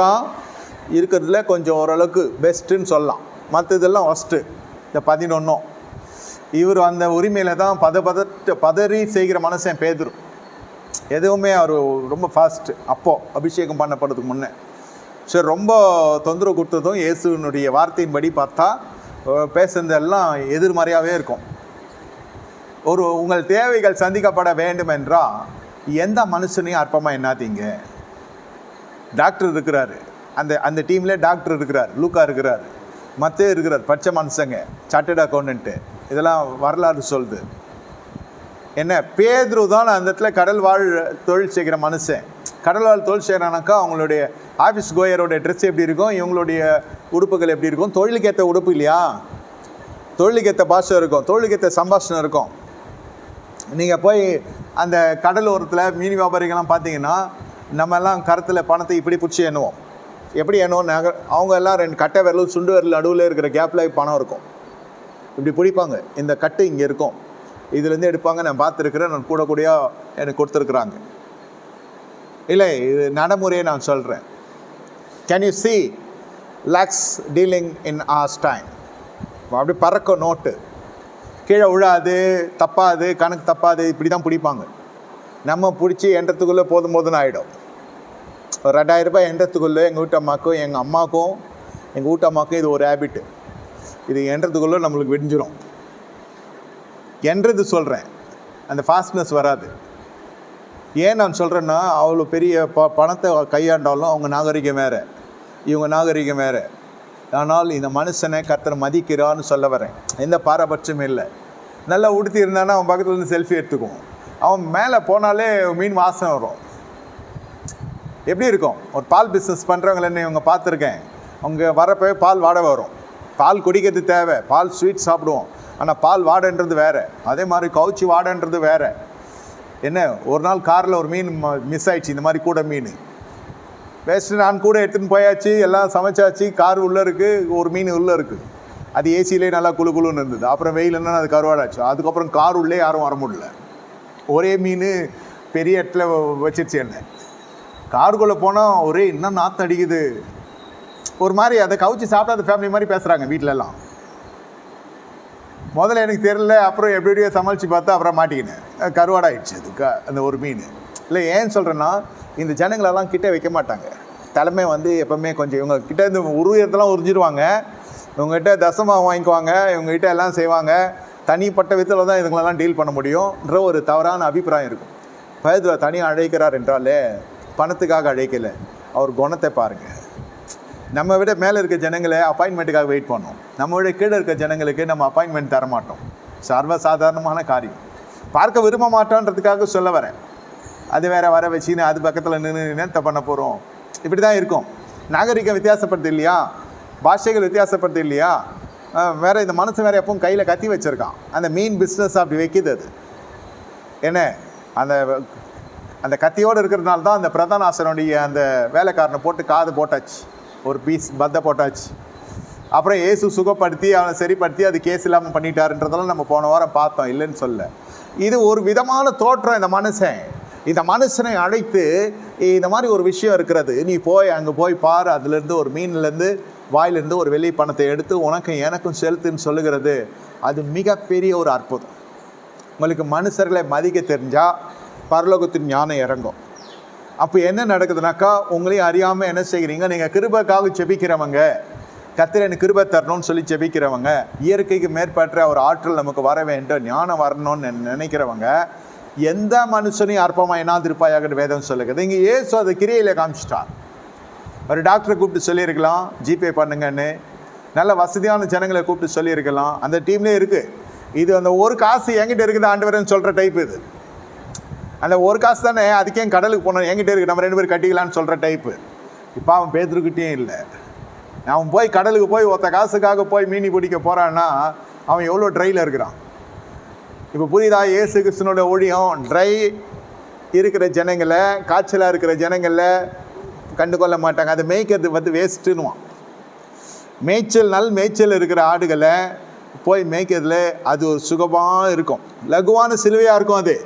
தான் இருக்கிறதுல கொஞ்சம் ஓரளவுக்கு பெஸ்ட்டுன்னு சொல்லலாம். மற்றதெல்லாம் ஒஸ்ட்டு இந்த பதினொன்றும் இவர் அந்த உரிமையில் தான் பத பதட்டு பதறி செய்கிற மனுஷன் பேதரும் எதுவுமே அவர் ரொம்ப ஃபாஸ்ட்டு அப்போது அபிஷேகம் பண்ணப்படுறதுக்கு முன்னே. சரி ரொம்ப தொந்தரவு கொடுத்ததும் இயேசுனுடைய வார்த்தையின்படி பார்த்தா பேசுனதெல்லாம் எதிர்மறையாகவே இருக்கும். ஒரு உங்கள் தேவைகள் சந்திக்கப்பட வேண்டும் என்றால் எந்த மனுஷனையும் அற்பமாக என்னாதீங்க டாக்டர் இருக்கிறார். அந்த அந்த டீமில் டாக்டர் இருக்கிறார் லூக்கா இருக்கிறார். மற்ற இருக்கிறார் பச்சை மனுஷங்க சார்ட்டட் அக்கௌண்ட்டு இதெல்லாம் வரலாறு சொல்லுது. என்ன பேதுரு தான் அந்த இடத்துல கடல் வாழ் தொழில் செய்கிற மனுஷன். கடல் வாழ் தொழில் செய்கிறானாக்கா அவங்களுடைய ஆஃபீஸ் கோயரோட ட்ரெஸ் எப்படி இருக்கும் இவங்களுடைய உடுப்புகள் எப்படி இருக்கும் தொழிலுக்கேற்ற உடுப்பு இல்லையா? தொழிலுக்கேற்ற பாஷை இருக்கும் தொழிலுக்கேற்ற சம்பாஷணம் இருக்கும். நீங்கள் போய் அந்த கடல் ஓரத்தில் மீன் வியாபாரிகள்லாம் பார்த்தீங்கன்னா நம்ம எல்லாம் கருத்தில் பணத்தை இப்படி பிடிச்சி எண்ணுவோம். எப்படி எண்ணுவோம்? நகர் அவங்க எல்லாம் ரெண்டு கட்டை விரலும் சுண்டு விரல் நடுவில் இருக்கிற கேப்பில் பணம் இருக்கும். இப்படி பிடிப்பாங்க. இந்த கட்டு இங்கே இருக்கும். இதுலேருந்து எடுப்பாங்க. நான் பார்த்துருக்குறேன். நான் கூட கூடயா எனக்கு கொடுத்துருக்குறாங்க. இல்லை இது நடைமுறையை நான் சொல்கிறேன் can you see lakhs dealing in as time அப்படி பறக்கும் நோட்டு கீழே விழாது தப்பாது கணக்கு தப்பாது இப்படி தான் பிடிப்பாங்க. நம்ம பிடிச்சி எண்ணத்துக்குள்ளே போதும் போதுன்னு ஆகிடும் ஒரு ரெண்டாயிரம் ரூபாய் எண்ணத்துக்குள்ளே எங்கள் வீட்டு அம்மாக்கும் எங்கள் அம்மாக்கும் எங்கள் வீட்டம்மாக்கும் இது ஒரு ஹேபிட்டு இது எண்ணத்துக்குள்ளே நம்மளுக்கு விடிஞ்சிடும் என்றது சொல்கிறேன் அந்த ஃபாஸ்ட்னஸ் வராது. ஏன் நான் சொல்கிறேன்னா அவ்வளோ பெரிய ப பணத்தை கையாண்டாலும் அவங்க நாகரிகம் வேறு. இவங்க நாகரிகம் வேறு. ஆனால் இந்த மனுஷனை கர்த்தர் மதிக்கிறான்னு சொல்ல வரேன். எந்த பாரபட்சமும் இல்லை. நல்லா உடுத்தி இருந்தானா அவன் பக்கத்தில் இருந்து செல்ஃபி எடுத்துக்குவோம் அவன் மேலே போனாலே மீன் வாசனை வரும். எப்படி இருக்கும்? ஒரு பால் பிஸ்னஸ் பண்ணுறவங்கள இவங்க பார்த்துருக்கேன். அவங்க வரப்போ பால் வாடை வரும். பால் குடிக்கிறது தேவை. பால் ஸ்வீட் சாப்பிடுவோம். ஆனால் பால் வாடைன்றது வேறு. அதே மாதிரி கவுச்சி வாடன்றது வேறு. என்ன? ஒரு நாள் காரில் ஒரு மீன் மிஸ் ஆயிடுச்சு. இந்த மாதிரி கூட மீன். வேஸ்ட்டு நான் கூட எடுத்துன்னு போயாச்சு. எல்லாம் சமைச்சாச்சு. கார் உள்ளே இருக்குது ஒரு மீன் உள்ளே இருக்குது அது ஏசியிலே நல்லா குளு குளுன்னு இருந்தது. அப்புறம் வெயில்னா அது கருவாடாச்சு. அதுக்கப்புறம் கார் உள்ளே யாரும் வர முடியல. ஒரே மீன் பெரிய இடத்துல வ- வச்சிருச்சு என்ன? காருக்குள்ளே போனால் ஒரே இன்னும் நாற்று அடிக்குது. ஒரு மாதிரி அதை கவுச்சி சாப்பிடாத ஃபேமிலி மாதிரி பேசுகிறாங்க வீட்டிலலாம் முதல்ல எனக்கு தெரியல அப்புறம் எப்படி எப்படியோ சமாளித்து பார்த்தா அப்புறம் மாட்டிக்கினேன். கருவாடாயிடுச்சு அது க அந்த ஒரு மீன். இல்லை ஏன் சொல்கிறேன்னா இந்த ஜனங்களெல்லாம் கிட்டே வைக்க மாட்டாங்க. தலைமை வந்து எப்போவுமே கொஞ்சம் இவங்க கிட்டே இந்த உருவத்தெல்லாம் உறிஞ்சிடுவாங்க இவங்ககிட்ட தசமாக வாங்கிக்குவாங்க. இவங்ககிட்ட எல்லாம் செய்வாங்க. தனிப்பட்ட விதத்தில் தான் இதுங்களெல்லாம் டீல் பண்ண முடியும்ன்ற ஒரு தவறான அபிப்பிராயம் இருக்கும். பயத்தில் தனியாக அழைக்கிறார் என்றாலே பணத்துக்காக அழைக்கலை. அவர் குணத்தை பாருங்கள் நம்ம விட மேலே இருக்க ஜனங்களை அப்பாயின்மெண்ட்டுக்காக வெயிட் பண்ணோம். நம்ம விட கீழே இருக்க ஜனங்களுக்கு நம்ம அப்பாயின்மெண்ட் தர மாட்டோம் சர்வ சாதாரணமான காரியம். பார்க்க விரும்ப மாட்டோன்றதுக்காக சொல்ல வரேன். அது வேற வர வச்சுன்னு அது பக்கத்தில் நின்று என்னத்த பண்ண போகிறோம் இப்படி தான் இருக்கும். நாகரிகம் வித்தியாசப்படுது இல்லையா? பாஷைகள் வித்தியாசப்படுது இல்லையா? வேற இந்த மனசு வேற எப்பவும் கையில் கத்தி வச்சுருக்கான். அந்த மீன் பிஸ்னஸ் அப்படி வைக்கிது அது. என்ன? அந்த அந்த கத்தியோடு இருக்கிறதுனால தான் அந்த பிரதான ஆசனுடைய அந்த வேலைக்காரனை போட்டு காது போட்டாச்சு. ஒரு பீஸ் பத்தை போட்டாச்சு. அப்புறம் இயேசு சுகப்படுத்தி அவனை சரிப்படுத்தி அது கேஸ் இல்லாமல் பண்ணிட்டாருன்றதெல்லாம் நம்ம போன வாரம் பார்த்தோம். இல்லைன்னு சொல்ல. இது ஒரு விதமான தோற்றம் இந்த மனுஷன். இந்த மனுஷனை அழைத்து இந்த மாதிரி ஒரு விஷயம் இருக்கிறது. நீ போய் அங்கே போய் பாரு. அதுலேருந்து ஒரு மீன்லேருந்து வாயிலிருந்து ஒரு வெள்ளி பணத்தை எடுத்து உனக்கும் எனக்கும் செலுத்துன்னு சொல்லுகிறது. அது மிகப்பெரிய ஒரு அற்புதம். உங்களுக்கு மனுஷர்களை மதிக்க தெரிஞ்சால் பரலோகத்தின் ஞானம் இறங்கும். அப்போ என்ன நடக்குதுனாக்கா உங்களையும் அறியாமல் என்ன செய்கிறீங்க? நீங்கள் கிருபக்காக செபிக்கிறவங்க. கத்திர எனக்கு கிருபை தரணும்னு சொல்லி செபிக்கிறவங்க. இயற்கைக்கு மேற்பட்ட ஒரு ஆற்றல் நமக்கு வர வேண்டும். ஞானம் வரணும்னு நினைக்கிறவங்க எந்த மனுஷனையும் அற்பமாக என்னாதிருப்பாயாக வேதம் சொல்லுகிறது. இங்கே ஏசு அதை கிரியையில் காமிச்சிட்டார். ஒரு டாக்டரை கூப்பிட்டு சொல்லியிருக்கலாம் ஜிபே பண்ணுங்கன்னு. நல்ல வசதியான ஜனங்களை கூப்பிட்டு சொல்லியிருக்கலாம். அந்த டீம்லேயே இருக்குது இது அந்த ஒரு காசு என்கிட்ட இருக்குது ஆண்டவரேன்னு சொல்கிற டைப் இது. அந்த ஒரு காசு தானே அதுக்கே கடலுக்கு போனோம் என்கிட்ட இருக்குது நம்ம ரெண்டு பேரும் கட்டிக்கலாம்னு சொல்கிற டைப்பு இப்போ அவன் பேத்துருக்கிட்டே இல்லை. அவன் போய் கடலுக்கு போய் ஒருத்த காசுக்காக போய் மீனி பிடிக்க போகிறான்னா அவன் எவ்வளோ ட்ரையில் இருக்கிறான்? இப்போ புரியுதா? ஏசு கிருஷ்ணனோட ஒழியம் ட்ரை இருக்கிற ஜனங்களை காய்ச்சலாக இருக்கிற ஜனங்களை கண்டுகொள்ள மாட்டாங்க. அதை மேய்க்கிறது வந்து வேஸ்ட்டுன்னுவான் மேய்ச்சல்னால் மேய்ச்சல் இருக்கிற ஆடுகளை போய் மேய்க்கிறதுல அது ஒரு சுகமாக இருக்கும். லகுவான சிலுவையாக இருக்கும் அது.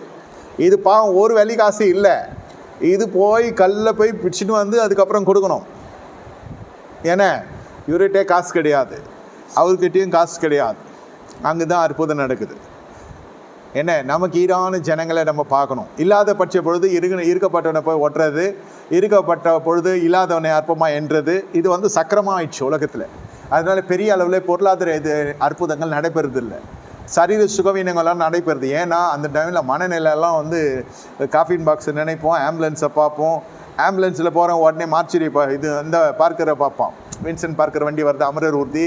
இது பாவம் ஒரு வழி காசு இல்லை. இது போய் கல்லில் போய் பிடிச்சிட்டு வந்து அதுக்கப்புறம் கொடுக்கணும். ஏன்னா இவர்கிட்டே காசு கிடையாது. அவர்கிட்டேயும் காசு கிடையாது. அங்கே தான் அற்புதம் நடக்குது. என்ன நமக்கு ஈடான ஜனங்களை நம்ம பார்க்கணும். இல்லாத பட்ச பொழுது இருக்க இருக்கப்பட்டவனை போய் ஒட்டுறது இருக்கப்பட்ட பொழுது இல்லாதவனை அற்பமாக என்றது இது வந்து சக்கரமாகிடுச்சு உலகத்தில். அதனால் பெரிய அளவில் பொருளாதார இது அற்புதங்கள் நடைபெறதில்லை சரீர சுகவீனங்கள்லாம் நடைபெறுது. ஏன்னா அந்த டைமில் மனநிலையெல்லாம் வந்து காஃபின் பாக்ஸ் நினைப்போம் ஆம்புலன்ஸை பார்ப்போம். ஆம்புலன்ஸில் போகிறோம் உடனே மார்ச்சரி பா இது இந்த பார்க்கரை பார்ப்போம் வின்சென்ட் பார்க்கர் வண்டி வருது அமரர் ஊர்தி.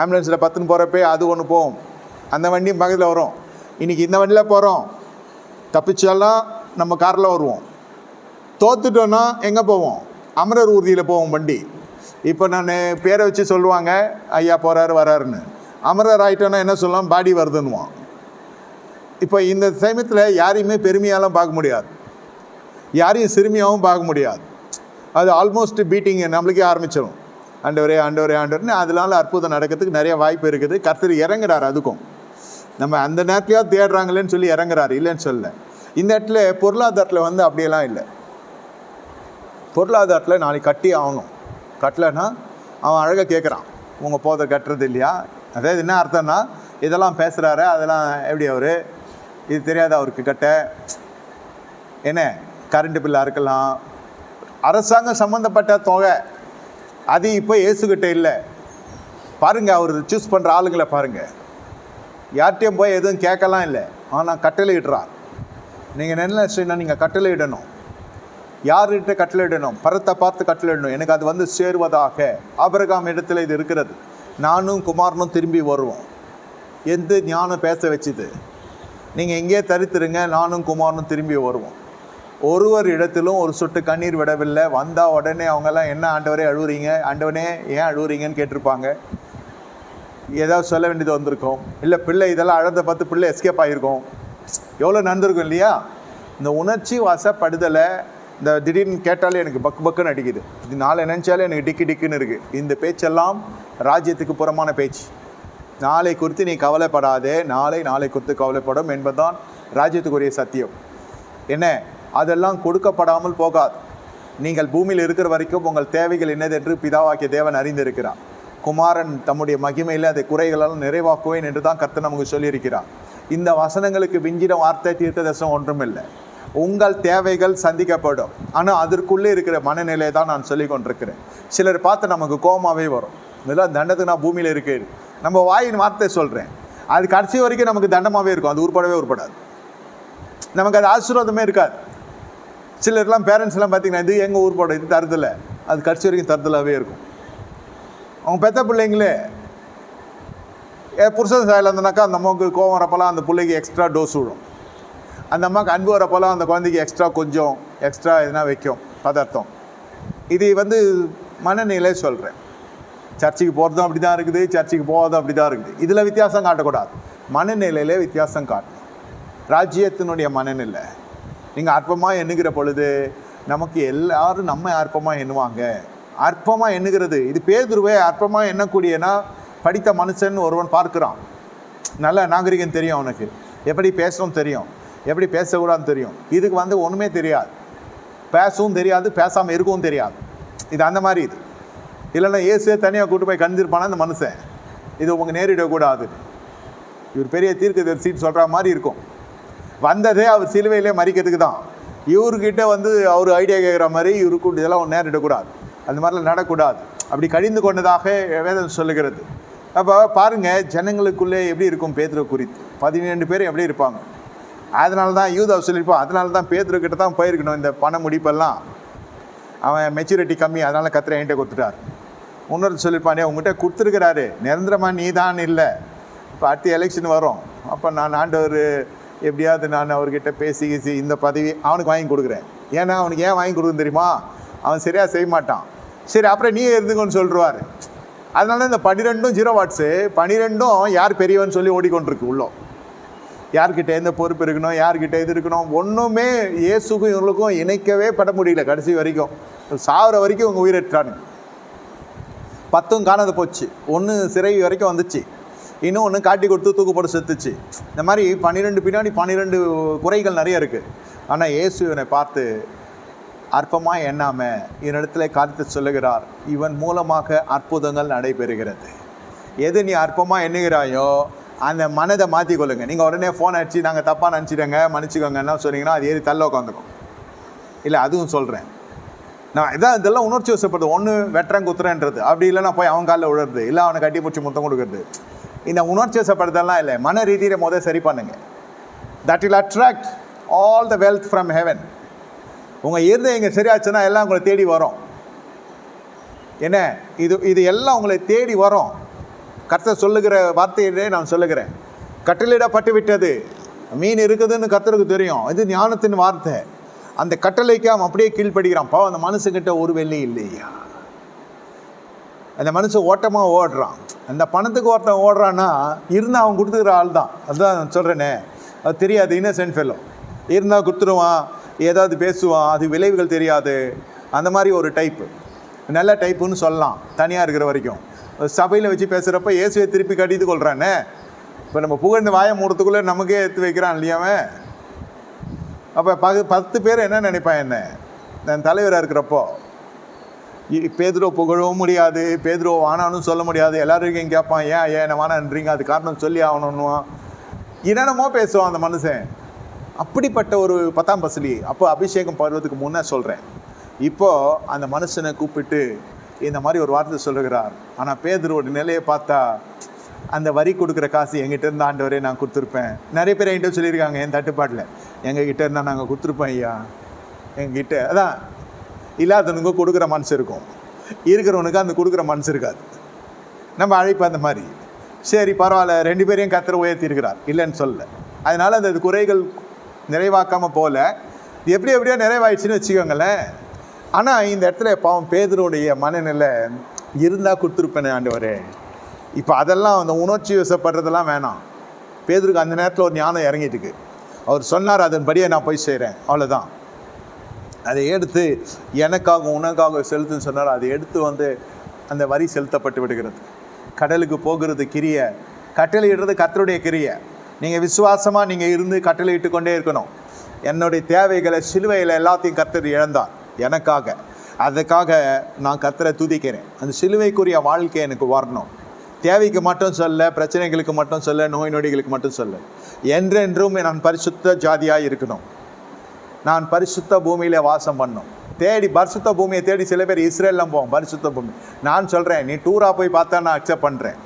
ஆம்புலன்ஸில் பத்துன்னு போகிறப்பே அது ஒன்று போகும். அந்த வண்டியும் பக்கத்தில் வரும். இன்றைக்கி இந்த வண்டியில் போகிறோம் தப்பிச்சாலாம் நம்ம காரில் வருவோம். தோத்துட்டோன்னா எங்கே போவோம்? அமரர் ஊர்தியில் போவோம் வண்டி. இப்போ நான் பேரை வச்சு சொல்லுவாங்க ஐயா போகிறாரு வராருன்னு. அமரர் ஆகிட்டோன்னா என்ன சொல்லலாம்? பாடி வருதுன்னுவான். இப்போ இந்த சமயத்தில் யாரையுமே பெருமையாலாம் பார்க்க முடியாது. யாரையும் சிறுமியாகவும் பார்க்க முடியாது. அது ஆல்மோஸ்ட் பீட்டிங் நம்மளுக்கே ஆரம்பிச்சிடும் ஆண்டவரே ஆண்டவரே ஆண்டவர்னு அதனால அற்புதம் நடக்கிறதுக்கு நிறைய வாய்ப்பு இருக்குது. கர்த்தர் இறங்குறாரு அதுக்கும். நம்ம அந்த நேரத்துலையாவது தேடுறாங்களேன்னு சொல்லி இறங்குறாரு. இல்லைன்னு சொல்ல இந்த இடத்துல பொருளாதாரத்தில் வந்து அப்படியெல்லாம் இல்லை. பொருளாதாரத்தில் நாளைக்கு கட்டி ஆகணும். கட்டலைன்னா அவன் அழகாக கேட்குறான் உங்கள் போதை கட்டுறது இல்லையா? அதாவது என்ன அர்த்தம்னா இதெல்லாம் பேசுகிறாரு அதெல்லாம் எப்படி அவர்? இது தெரியாத அவருக்கு கட்ட? என்ன? கரண்ட் பில்லாக இருக்கலாம். அரசாங்கம் சம்மந்தப்பட்ட தொகை. அது இப்போ இயேசுகிட்ட இல்லை. பாருங்கள் அவர் சூஸ் பண்ணுற ஆளுங்களை பாருங்கள் யார்கிட்டையும் போய் எதுவும் கேட்கலாம் இல்லை. ஆனால் கட்டளையிடுறார். நீங்கள் என்ன செய்யணும்? நீங்கள் கட்டளையிடணும். யார்கிட்ட கட்டளையிடணும்? பரத்தை பார்த்து கட்டளையிடணும். எனக்கு அது வந்து சேருவதாக. அபரகாம் இடத்துல இது இருக்கிறது. நானும் குமாரனும் திரும்பி வருவோம். எந்த ஞானம் பேச வச்சுது? நீங்கள் எங்கேயே தரித்திருங்க. நானும் குமாரனும் திரும்பி வருவோம். ஒருவர் இடத்திலும் ஒரு சொட்டு கண்ணீர் விடவில்லை. வந்தால் உடனே அவங்கெல்லாம் என்ன ஆண்டவரே அழுவுறீங்க? ஆண்டவனே ஏன் அழுவுறீங்கன்னு கேட்டிருப்பாங்க. ஏதாவது சொல்ல வேண்டியது வந்திருக்கும். இல்லை பிள்ளை இதெல்லாம் அழந்த பார்த்து பிள்ளை எஸ்கேப் ஆகிருக்கும் எவ்வளோ நடந்திருக்கும் இல்லையா? இந்த உணர்ச்சி வசப்படுதலை இந்த திடீர்னு கேட்டாலே எனக்கு பக்கு பக்குன்னு அடிக்குது. இது நாளை நினச்சாலே எனக்கு டிக்கு டிக்குன்னு இருக்குது இந்த பேச்செல்லாம் ராஜ்யத்துக்கு புறமான பேச்சு. நாளை குறித்து நீ கவலைப்படாதே. நாளை நாளை குறித்து கவலைப்படும் என்பதுதான் ராஜ்யத்துக்குரிய சத்தியம். என்ன? அதெல்லாம் கொடுக்கப்படாமல் போகாது. நீங்கள் பூமியில் இருக்கிற வரைக்கும் உங்கள் தேவைகள் என்னது என்று பிதாவாக்கிய தேவன் அறிந்திருக்கிறார். குமாரன் தம்முடைய மகிமையில் அதை குறைகளால் நிறைவாக்குவேன் என்று தான் கர்த்தர் நமக்கு சொல்லியிருக்கிறார். இந்த வசனங்களுக்கு விஞ்சிட வார்த்தை தீர்த்த தசம் ஒன்றுமில்லை. உங்கள் தேவைகள் சந்திக்கப்படும். ஆனால் அதற்குள்ளே இருக்கிற மனநிலையை தான் நான் சொல்லி கொண்டிருக்கிறேன். சிலர் பார்த்து நமக்கு கோமாவே வரும். இதெல்லாம் தண்டத்துக்கு நான் பூமியில் இருக்கேன். நம்ம வாயின் வார்த்தை சொல்கிறேன் அது கடைசி வரைக்கும் நமக்கு தண்டமாகவே இருக்கும். அது உருப்படவே உருப்படாது. நமக்கு அது ஆசீர்வாதமே இருக்காது. சிலர்லாம் பேரண்ட்ஸ்லாம் பார்த்தீங்கன்னா இது எங்கள் ஊர் போட இது தருதில்லை. அது கடைசி வரைக்கும் தருதலாகவே இருக்கும். அவங்க பெத்த பிள்ளைங்களே. ஏ புருஷன் சாயல் இருந்தனாக்கா அந்த அம்மாவுக்கு கோவம் வரப்போலாம் அந்த பிள்ளைக்கு எக்ஸ்ட்ரா டோஸ் விடும். அந்த அம்மாவுக்கு அன்பு வரப்போலாம் அந்த குழந்தைக்கு எக்ஸ்ட்ரா கொஞ்சம் எக்ஸ்ட்ரா எதுனா வைக்கும் பதார்த்தம். இது வந்து மனநிலை சொல்கிறேன் சர்ச்சுக்கு போகிறதும் அப்படி தான் இருக்குது சர்ச்சுக்கு போகிறதும் அப்படி தான் இருக்குது. இதில் வித்தியாசம் காட்டக்கூடாது. மனநிலையிலே வித்தியாசம் காட்டணும். ராஜ்யத்தினுடைய மனநிலை. நீங்கள் அற்பமாக எண்ணுகிற பொழுது நமக்கு எல்லாரும் நம்ம அற்பமாக எண்ணுவாங்க. அற்பமாக எண்ணுகிறது. இது பேதுருவே அற்பமாக எண்ணக்கூடியனா படித்த மனுஷன் ஒருவன் பார்க்குறான். நல்ல நாகரிகம் தெரியும் அவனுக்கு. எப்படி பேசணும் தெரியும். எப்படி பேசக்கூடாதுன்னு தெரியும். இதுக்கு வந்து ஒன்றுமே தெரியாது. பேசவும் தெரியாது பேசாமல் இருக்கவும் தெரியாது. இது அந்த மாதிரி இது. இல்லைன்னா ஏசுவே தனியாக கூட்டு போய் கண்டிருப்பானா அந்த மனுஷன்? இது உங்களுக்கு நேரிடக்கூடாது. இவர் பெரிய தீர்க்கதரிசின்னு சொல்கிற மாதிரி இருக்கும். வந்ததே அவர் சிலுவையிலே மறிக்கிறதுக்கு தான். இவர்கிட்ட வந்து அவர் ஐடியா கேட்குற மாதிரி இவருக்கு இதெல்லாம் ஒன்று நேரிடக்கூடாது. அந்த மாதிரிலாம் நடக்கூடாது. அப்படி கழிந்து கொண்டதாக வேதம் சொல்லுகிறது. அப்போ பாருங்கள் ஜனங்களுக்குள்ளே எப்படி இருக்கும் பேதுரு குறித்து? பதினேழு பேர் எப்படி இருப்பாங்க? அதனால தான் யூதா சொல்லியிருப்பான் அதனால தான் பேதுரு கிட்ட தான் போயிருக்கணும் இந்த பண முடிப்பெல்லாம். அவன் மெச்சூரிட்டி கம்மி அதனால் கத்திர என்கிட்ட கொடுத்துட்டார். இன்னொரு சொல்லியிருப்பானே உங்ககிட்ட கொடுத்துருக்கிறாரு. நிரந்தரமாக நீ தான் இல்லை. இப்போ அடுத்த எலெக்ஷன் வரும். அப்போ நான் ஆண்டவர் எப்படியாவது நான் அவர்கிட்ட பேசி கீசி இந்த பதவி அவனுக்கு வாங்கி கொடுக்குறேன். ஏன்னா அவனுக்கு ஏன் வாங்கி கொடுக்குன்னு தெரியுமா? அவன் சரியாக செய்ய மாட்டான். சரி அப்புறம் நீ இருந்துக்கோன்னு சொல்லிடுவார் அதனால இந்த பன்னிரெண்டும் ஜீரோ வாட்ஸு பன்னிரெண்டும் யார் பெரியவன் சொல்லி ஓடிக்கொண்டிருக்கு உள்ளோ யார்கிட்ட எந்த பொறுப்பு இருக்கணும் யார்கிட்ட இது இருக்கணும் ஒன்றுமே இயேசுக்கும் இவங்களுக்கும் இணைக்கவே பட முடியல கடைசி வரைக்கும். சாகுற வரைக்கும் இவங்க உயிரிட்டானுங்க பத்தும் காணாது போச்சு. ஒன்று சிறை வரைக்கும் வந்துச்சு. இன்னும் ஒன்று காட்டி கொடுத்து தூக்கு போட்டு செத்துச்சு. இந்த மாதிரி பன்னிரெண்டு பின்னாடி பன்னிரெண்டு குறைகள் நிறைய இருக்குது ஆனால் இயேசு இவனை பார்த்து அற்பமாக எண்ணாம என்னிடத்துல காத்து சொல்லுகிறார். இவன் மூலமாக அற்புதங்கள் நடைபெறுகிறது. எது நீ அற்பமாக எண்ணுகிறாயோ அந்த மனதை மாற்றிக்கொள்ளுங்க நீங்கள் உடனே ஃபோன் அடிச்சு நாங்கள் தப்பாக நினச்சிட்டோங்க மன்னிச்சுக்கோங்கன்னா சொன்னீங்கன்னா அது ஏறி தள்ள உட்காந்துக்கும். இல்லை அதுவும் சொல்கிறேன் நான் இதான் இதெல்லாம் உணர்ச்சி வசப்படுது. ஒன்று வெட்டுறேன் குத்துறேன்றது. அப்படி இல்லைன்னா போய் அவன் காலில் விழுறது. இல்லை அவனை கட்டி பிடிச்சி முத்தம் கொடுக்கறது. இந்த உணர்ச்சி வசப்படுறதெல்லாம் இல்லை. மன ரீதியில் முதல் சரி பண்ணுங்க. That will attract all the wealth from heaven உங்கள் இருதயம் இங்கே சரியாச்சுன்னா எல்லாம் உங்களை தேடி வரும். என்ன? இது இது எல்லாம் உங்களை தேடி வரும். கர்த்தர் சொல்லுகிற வார்த்தையிலே நான் சொல்லுகிறேன். கட்டளையிடப்பட்டு விட்டது. மீன் இருக்குதுன்னு கர்த்தருக்கு தெரியும். இது ஞானத்தின் வார்த்தை. அந்த கட்டளைக்கு அவன் அப்படியே கீழ்ப்படுகிறான். பாவம் அந்த மனுஷங்கிட்ட ஒரு வெள்ளி இல்லையா? அந்த மனுஷன் ஓட்டமாக ஓடுறான். அந்த பணத்துக்கு ஒருத்தன் ஓடுறான்னா இருந்தால் அவன் கொடுத்துக்கிற ஆள் தான் அதுதான் நான் சொல்கிறேனே அது தெரியாது. இன்னசென்ட் ஃபெல்லோ இருந்தால் கொடுத்துருவான். ஏதாவது பேசுவான் அது விளைவுகள் தெரியாது. அந்த மாதிரி ஒரு டைப்பு நல்ல டைப்புன்னு சொல்லலாம் தனியாக இருக்கிற வரைக்கும். சபையில் வச்சு பேசுகிறப்ப இயேசுவை திருப்பி கடித்து கொள்கிறானே இப்போ நம்ம புகழ்ந்து வாயை மூடத்துக்குள்ளே நமக்கே எடுத்து வைக்கிறான் இல்லையாவே அப்போ பகு பத்து பேர் என்ன நினைப்பான் என்ன? நான் தலைவராக இருக்கிறப்போ. இ- புகழவும் முடியாது பேதுரோ வானான்னு சொல்ல முடியாது. எல்லாருக்கும் கேட்பான் ஏன் ஏன் என்ன வானான்றீங்க அது காரணம் சொல்லி ஆகணுன்னுவான் என்னென்னமோ பேசுவான் அந்த மனுஷன். அப்படிப்பட்ட ஒரு பத்தாம் பசலி அப்போ அபிஷேகம் பருவத்துக்கு முன்னே சொல்கிறேன் இப்போ அந்த மனுஷனை கூப்பிட்டு இந்த மாதிரி ஒரு வார்த்தை சொல்லுகிறார். ஆனால் பேதரோட நிலையை பார்த்தா அந்த வரி கொடுக்குற காசு எங்கிட்ட இருந்து ஆண்டவரே நான் கொடுத்துருப்பேன். நிறைய பேர் என்கிட்ட சொல்லியிருக்காங்க என் தட்டுப்பாட்டில். எங்ககிட்ட இருந்தால் நாங்கள் கொடுத்துருப்போம் ஐயா. எங்ககிட்ட அதான் இல்லாதவனுக்கு கொடுக்குற மனசு இருக்கும். இருக்கிறவனுக்கு அந்த கொடுக்குற மனசு இருக்காது. நம்ம அழைப்பு அந்த மாதிரி. சரி பரவாயில்ல ரெண்டு பேரையும் கத்திர உயர்த்தி இருக்கிறார். இல்லைன்னு சொல்லலை. அதனால் அந்த குறைகள் நிறைவாக்காமல் போகல. இது எப்படி எப்படியோ நிறைவாயிடுச்சுன்னு வச்சுக்கோங்களேன். ஆனால் இந்த இடத்துல பாவம் பேதருடைய மனநிலை இருந்தால் கொடுத்துருப்பேனே ஆண்டவர். இப்போ அதெல்லாம் அந்த உணர்ச்சி வசப்படுறதெல்லாம் வேணாம். பேதருக்கு அந்த நேரத்தில் ஒரு ஞானம் இறங்கிட்டுக்கு அவர் சொன்னார் அதன்படியே நான் போய் செய்கிறேன் அவ்வளோதான் அதை எடுத்து எனக்காக உனக்காக செலுத்துன்னு சொன்னார். அதை எடுத்து வந்து அந்த வரி செலுத்தப்பட்டு விடுகிறது. கடலுக்கு போகிறது கிரிய கட்டளையிடுறது கத்தருடைய கிரிய. நீங்கள் விசுவாசமாக நீங்கள் இருந்து கட்டளையிட்டு கொண்டே இருக்கணும். என்னுடைய தேவைகளை சிலுவையில் எல்லாத்தையும் கர்த்தர் இழந்தார். எனக்காக. அதுக்காக நான் கர்த்தரை துதிக்கிறேன். அந்த சிலுவைக்குரிய வாழ்க்கை எனக்கு வரணும். தேவைக்கு மட்டும் சொல்ல பிரச்சனைகளுக்கு மட்டும் சொல்ல நோய் நொடிகளுக்கு மட்டும் சொல்ல. என்றென்றும் நான் பரிசுத்த ஜாதியாக இருக்கணும். நான் பரிசுத்த பூமியில் வாசம் பண்ணும். தேடி பரிசுத்த பூமியை தேடி சில பேர் இஸ்ரேல்லாம் போவோம் பரிசுத்த பூமி. நான் சொல்கிறேன் நீ டூராக போய் பார்த்தா நான் அக்செப்ட் பண்ணுறேன்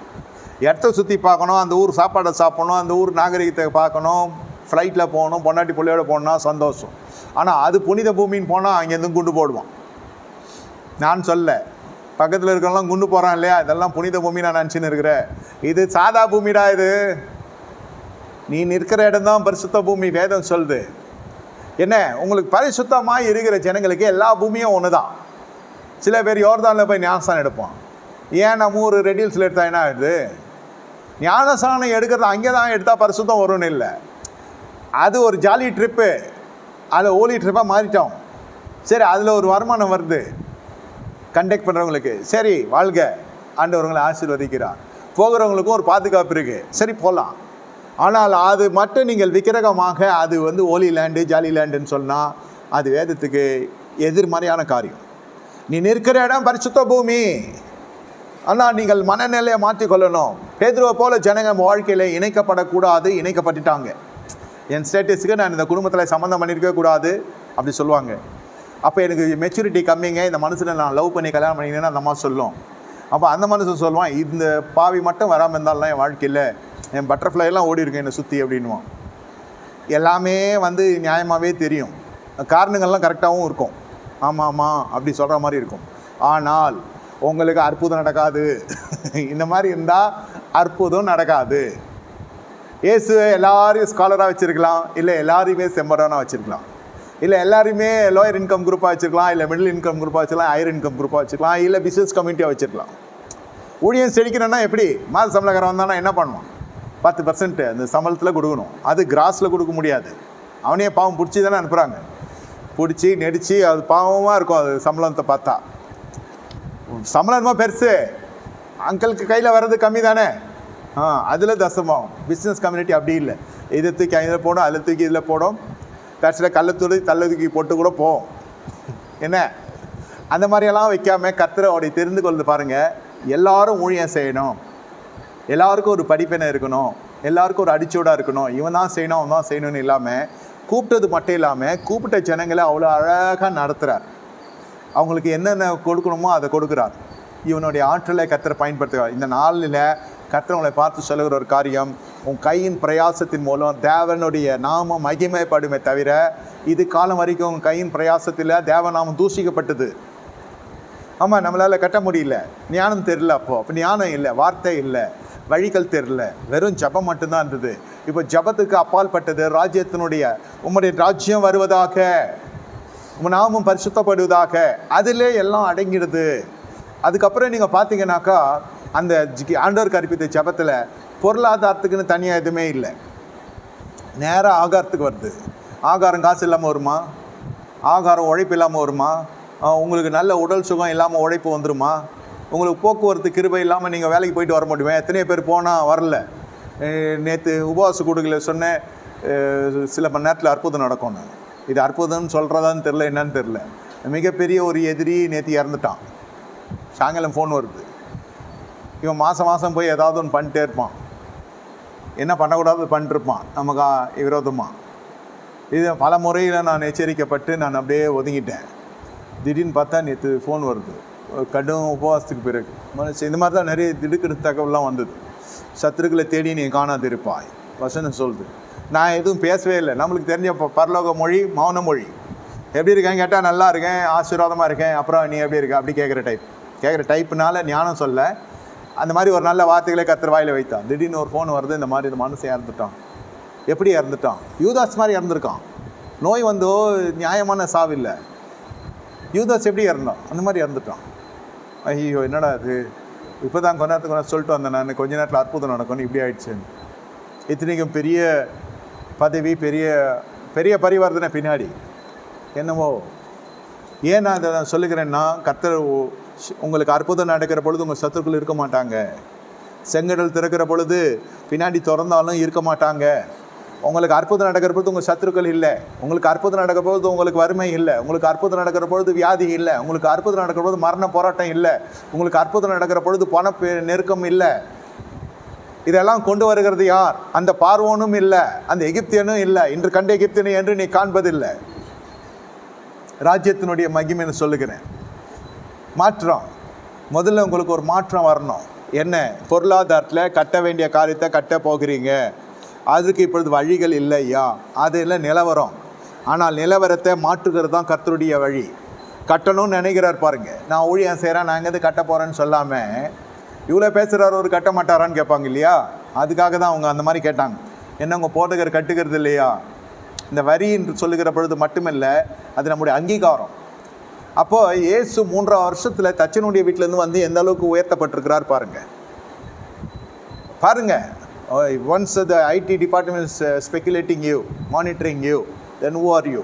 இடத்த சுற்றி பார்க்கணும் அந்த ஊர் சாப்பாடை சாப்பிடணும் அந்த ஊர் நாகரிகத்தை பார்க்கணும் ஃப்ளைட்டில் போகணும் பொண்டாட்டி பிள்ளையோட போகணும்னா சந்தோஷம். ஆனால் அது புனித பூமின்னு போனால் அங்கேருந்து குண்டு போடுவான். நான் சொல்ல பக்கத்தில் இருக்கிறவங்களாம் குண்டு போகிறான் இல்லையா? இதெல்லாம் புனித பூமி நான் நினச்சின்னு இருக்கிறேன் இது சாதா பூமிடா இது. நீ நிற்கிற இடம்தான் பரிசுத்த பூமி வேதம் சொல்லுது. என்ன? உங்களுக்கு பரிசுத்தமாக இருக்கிற ஜனங்களுக்கு எல்லா பூமியும் ஒன்று தான் சில பேர் யோர்தானில் போய் ஞானஸ்தானம் எடுப்பான். ஏன் நம்ம ஒரு ரெடில்ஸில் எடுத்தால் என்ன ஆகுது? ஞானசானம் எடுக்கிறது அங்கே தான் எடுத்தால் பரிசுத்தம் வரும்னு இல்லை. அது ஒரு ஜாலி ட்ரிப்பு அதில் ஓலி ட்ரிப்பாக மாறிட்டோம். சரி அதில் ஒரு வருமானம் வருது. கண்டக்ட் பண்ணுறவங்களுக்கு சரி வாழ்க. ஆண்டவர்களை ஆசீர்வதிக்கிறார். போகிறவங்களுக்கும் ஒரு பாதுகாப்பு இருக்குது சரி போகலாம் ஆனால் அது மட்டும் நீங்கள் விக்கிரகமாக அது வந்து ஓலி லேண்டு ஜாலி லேண்டுன்னு சொன்னால் அது வேதத்துக்கு எதிர்மறையான காரியம். நீ நிற்கிற இடம் பரிசுத்த பூமி. ஆனால் நீங்கள் மனநிலையை மாற்றிக்கொள்ளணும் பேதுருவை போல ஜனங்க வாழ்க்கையில் இணைக்கப்படக்கூடாது இணைக்கப்பட்டுட்டாங்க. என் ஸ்டேட்டஸுக்கு நான் இந்த குடும்பத்தில் சம்மந்தம் பண்ணியிருக்கவே கூடாது அப்படி சொல்லுவாங்க. அப்போ எனக்கு மெச்சூரிட்டி கம்மிங்க இந்த மனசில் நான் லவ் பண்ணி கல்யாணம் பண்ணிக்கிறேன்னு அந்த மாதிரி சொல்லும். அப்போ அந்த மனுஷன் சொல்லுவான் இந்த பாவி மட்டும் வராமல் இருந்தாலும் என் வாழ்க்கையில் என் பட்டர்ஃப்ளை எல்லாம் ஓடி இருக்கு என்னை சுற்றி அப்படின்வான் எல்லாமே வந்து நியாயமாகவே தெரியும். காரணங்கள்லாம் கரெக்டாகவும் இருக்கும். ஆமாம் ஆமாம் அப்படி சொல்கிற மாதிரி இருக்கும். ஆனால் உங்களுக்கு அற்புதம் நடக்காது. இந்த மாதிரி இருந்தால் அற்புதம் நடக்காது. இயேசு எல்லாரையும் ஸ்காலராக வச்சுருக்கலாம். இல்லை எல்லாரையுமே செம்மரானாக வச்சுருக்கலாம். இல்லை எல்லாருமே லோயர் இன்கம் குரூப்பாக வச்சுருக்கலாம். இல்லை மிடில் இன்கம் குரூப்பாக வச்சுக்கலாம் ஹையர் இன்கம் குரூப்பாக வச்சுக்கலாம் இல்லை பிஸ்னஸ் கம்யூனிட்டியாக வச்சுருக்கலாம். ஊழியம் செழிக்கணும்னா எப்படி? மாத சம்பளக்காரன் வந்தானா என்ன பண்ணுவான்? பத்து பர்சன்ட் அந்த சம்பளத்தில் கொடுக்கணும். அது கிராஸில் கொடுக்க முடியாது. அவனே பாவம் பிடிச்சி தானே அனுப்புகிறாங்க பிடிச்சி நெடிச்சு அது பாவமாக இருக்கும் அது சம்பளத்தை பார்த்தா. சம்பளம் என்னமோ பெருசு. அங்கிளுக்கு கையில் வர்றது கம்மி தானே ஆ அதில் தசமாகும். பிஸ்னஸ் கம்யூனிட்டி அப்படி இல்லை. இதை தூக்கி இதில் போடும் அதில் தூக்கி இதில் போடும் கடைசியில் கல்லை தூக்கி தள்ள தூக்கி போட்டு கூட போவோம் என்ன? அந்த மாதிரியெல்லாம் வைக்காம கர்த்தரை அவருடைய தெரிந்து கொள்வது பாருங்க. எல்லாரும் ஊழியம் செய்யணும். எல்லாருக்கும் ஒரு படிப்பெண்ணை இருக்கணும். எல்லாருக்கும் ஒரு அடிச்சோடாக இருக்கணும். இவன் தான் செய்யணும் அவன் தான் செய்யணும்னு இல்லாமல் கூப்பிட்டது மட்டும் இல்லாமல் கூப்பிட்ட ஜனங்களை அவ்வளோ அழகாக நடத்துகிறார் அவங்களுக்கு என்னென்ன கொடுக்கணுமோ அதை கொடுக்குறார். இவனுடைய ஆற்றலை கத்தரை பயன்படுத்துகிறார். இந்த நாளில் கர்த்தர் பார்த்து சொல்லுகிற ஒரு காரியம் உன் கையின் பிரயாசத்தின் மூலம் தேவனுடைய நாமம் மகிமைப்படுமே தவிர இது காலம் வரைக்கும் உன் கையின் பிரயாசத்தில் தேவநாமம் தூஷிக்கப்பட்டது. ஆமாம் நம்மளால் கட்ட முடியல. ஞானம் தெரில அப்போ. அப்போ ஞானம் இல்லை வார்த்தை இல்லை வழிகள் தெரில வெறும் ஜபம் மட்டும்தான் இருந்தது. இப்போ ஜபத்துக்கு அப்பால் பட்டது ராஜ்யத்தினுடைய உம்முடைய ராஜ்யம் வருவதாக. நாமும் பரிசுத்தப்படுவதாக. அதிலே எல்லாம் அடங்கிடுது. அதுக்கப்புறம் நீங்கள் பார்த்தீங்கன்னாக்கா அந்த ஜி- ஆண்டவர் கற்பித்த ஜபத்தில் பொருளாதாரத்துக்குன்னு தனியாக எதுவுமே இல்லை. நேராக ஆகாரத்துக்கு வருது. ஆகாரம் காசு இல்லாமல் வருமா? ஆகாரம் உழைப்பு இல்லாமல் வருமா? உங்களுக்கு நல்ல உடல் சுகம் இல்லாமல் உழைப்பு வந்துருமா? உங்களுக்கு போக்குவரத்து கிருபை இல்லாமல் நீங்கள் வேலைக்கு போயிட்டு வர முடியுமா? எத்தனையோ பேர் போனால் வரல. நேற்று உபவாச கூடுகளை சொன்னேன். சில மணி நேரத்தில் அற்புதம் நடக்கும்னு. இது அற்புதம்னு சொல்கிறதான்னு தெரில என்னன்னு தெரில மிகப்பெரிய ஒரு எதிரி நேற்று இறந்துட்டான். சாயங்காலம் ஃபோன் வருது. இவன் மாதம் மாதம் போய் ஏதாவது ஒன்று பண்ணிட்டே இருப்பான். என்ன பண்ணக்கூடாது பண்ணிட்டுருப்பான் நமக்கு விரோதமாக இது பல முறையில் நான் எச்சரிக்கப்பட்டு நான் அப்படியே ஒதுங்கிட்டேன். திடீர்னு பார்த்தா நேற்று ஃபோன் வருது. கடும் உபவாசத்துக்கு பிறகு. மனுஷன் இந்த மாதிரி தான் நிறைய திடுக்கிடு தகவல்லாம் வந்தது. சத்துருக்களை தேடி நீ காணாதிருப்பாய். வசனம் சொல்லுது. நான் எதுவும் பேசவே இல்லை. நம்மளுக்கு தெரிஞ்ச ப- பரலோக மொழி மௌன மொழி. எப்படி இருக்கேன் கேட்டால் நல்லா இருக்கேன் ஆசீர்வாதமாக இருக்கேன். அப்புறம் நீ எப்படி இருக்க? அப்படி கேட்குற டைப் கேட்குற டைப்புனால ஞானம் சொல்ல அந்த மாதிரி ஒரு நல்ல வார்த்தைகளை கத்திர வாயில் வைத்தான். திடீர்னு ஒரு ஃபோன் வருது இந்த மாதிரி இந்த மனுஷன் இறந்துட்டான். எப்படி இறந்துட்டான்? யூதாஸ் மாதிரி இறந்துருக்கான். நோய் வந்தோ நியாயமான சாவில்லை யூதாஸ் எப்படி இறந்தான்? அந்த மாதிரி இறந்துட்டான். ஐயோ என்னடா இது? இப்போ தான் கொஞ்ச நேரத்துக்கு நான் சொல்லிட்டு வந்தேன் நான். கொஞ்ச நேரத்தில் அற்புதம் நடக்கணும் இப்படி ஆயிடுச்சு இத்தனைக்கும் பெரிய பதவி பெரிய பெரிய பரிவர்த்தனை பின்னாடி. என்னவோ ஏன் நான் இதை நான் சொல்லுகிறேன்னா கத்தர் உங்களுக்கு அற்புதம் நடக்கிற பொழுது உங்கள் சத்துருக்கள் இருக்க மாட்டாங்க. செங்கடல் திறக்கிற பொழுது பின்னாடி திறந்தாலும் இருக்க மாட்டாங்க. உங்களுக்கு அற்புதம் நடக்கிற பொழுது உங்கள் சத்துருக்கள் இல்லை. உங்களுக்கு அற்புதம் நடக்கிற பொழுது உங்களுக்கு வறுமை இல்லை. உங்களுக்கு அற்புதம் நடக்கிற பொழுது வியாதி இல்லை. உங்களுக்கு அற்புதம் நடக்கிற பொழுது மரண போராட்டம் இல்லை. உங்களுக்கு அற்புதம் நடக்கிற பொழுது பண பெ- நெருக்கம் இல்லை. இதெல்லாம் கொண்டு வருகிறது யார்? அந்த பார்வோனும் இல்லை அந்த எகிப்தியனும் இல்லை. இன்று கண்ட எகிப்தியனை என்று நீ காண்பதில்லை. ராஜ்யத்தினுடைய மகிமைன்னு சொல்லுகிறேன். மாற்றம். முதல்ல உங்களுக்கு ஒரு மாற்றம் வரணும். என்ன? பொருளாதாரத்தில் கட்ட வேண்டிய காரியத்தை கட்ட போகிறீங்க. அதுக்கு இப்பொழுது வழிகள் இல்லையா? அதில் நிலவரம். ஆனால் நிலவரத்தை மாற்றுகிறது தான் கர்த்தருடைய வழி. கட்டணும்னு நினைக்கிறார் பாருங்கள் நான் ஊழியம் செய்கிறேன் நான் எங்கேருந்து கட்ட போகிறேன்னு சொல்லாமல் இவ்வளோ பேசுகிறார் ஒரு கட்ட மாட்டாரான்னு கேட்பாங்க இல்லையா? அதுக்காக தான் அவங்க அந்த மாதிரி கேட்டாங்க. என்ன உங்கள் போதகர் கட்டுக்கிறது இல்லையா? இந்த வரி என்று சொல்லுகிற பொழுது மட்டுமில்லை அது நம்முடைய அங்கீகாரம். அப்போது இயேசு மூன்றாம் வருஷத்தில் தச்சனுடைய வீட்டிலேருந்து வந்து எந்த அளவுக்கு உயர்த்தப்பட்டிருக்கிறார் பாருங்கள் பாருங்கள் once the IT department speculating you monitoring you then or you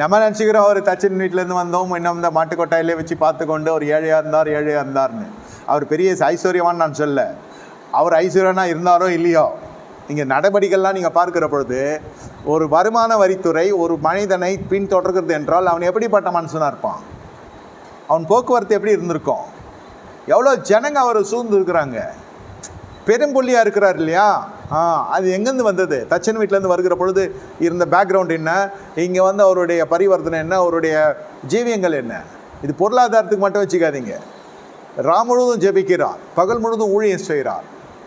நம்ம நினச்சிக்கிறோம் அவர் தச்சின் வீட்டிலேருந்து வந்தோம் இன்னும் இந்த மாட்டுக்கொட்டாயிலே வச்சு பார்த்து கொண்டு ஏழையாக இருந்தார் ஏழையாக இருந்தார்னு. அவர் பெரிய ஐஸ்வர்யவான்னு நான் சொல்ல அவர் ஐஸ்வர்யனா இருந்தாரோ இல்லையோ இங்கே நடவடிக்கைலாம் நீங்கள் பார்க்கிற பொழுது ஒரு வருமான வரித்துறை ஒரு மனிதனை பின்தொடர்கிறது என்றால் அவன் எப்படிப்பட்ட மனுஷனாக இருப்பான்? அவன் போக்குவரத்து எப்படி இருந்திருக்கும்? எவ்வளோ ஜனங்க அவரை சூழ்ந்துருக்குறாங்க பெரும்புள்ளியாக இருக்கிறார் இல்லையா? ஆ அது எங்கேருந்து வந்தது? தச்சன் வீட்டிலேருந்து வருகிற பொழுது இருந்த பேக்ரவுண்ட் என்ன? இங்கே வந்து அவருடைய பரிவர்த்தனை என்ன? அவருடைய ஜீவியங்கள் என்ன? இது பொருளாதாரத்துக்கு மட்டும் வச்சுக்காதீங்க. ரா முழுவதும் ஜெபிக்கிறார். பகல் முழுவதும் ஊழியம் செய்கிறார்.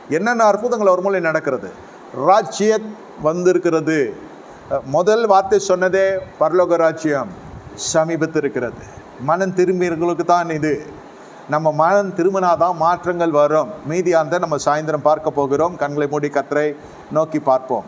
என்னென்ன அற்புதங்கள் அவர் மூலம் நடக்கிறது? ராஜ்யத் வந்திருக்கிறது. முதல் வார்த்தை சொன்னதே பரலோக ராஜ்யம் சமீபத்திருக்கிறது. மனம் திரும்பியவர்களுக்கு தான் இது. நம்ம மனம் திரும்பினாதான் மாற்றங்கள் வரும். மீதியாந்த நம்ம சாயந்தரம் பார்க்க போகிறோம். கண்களை மூடி கத்தரை நோக்கி பார்ப்போம்.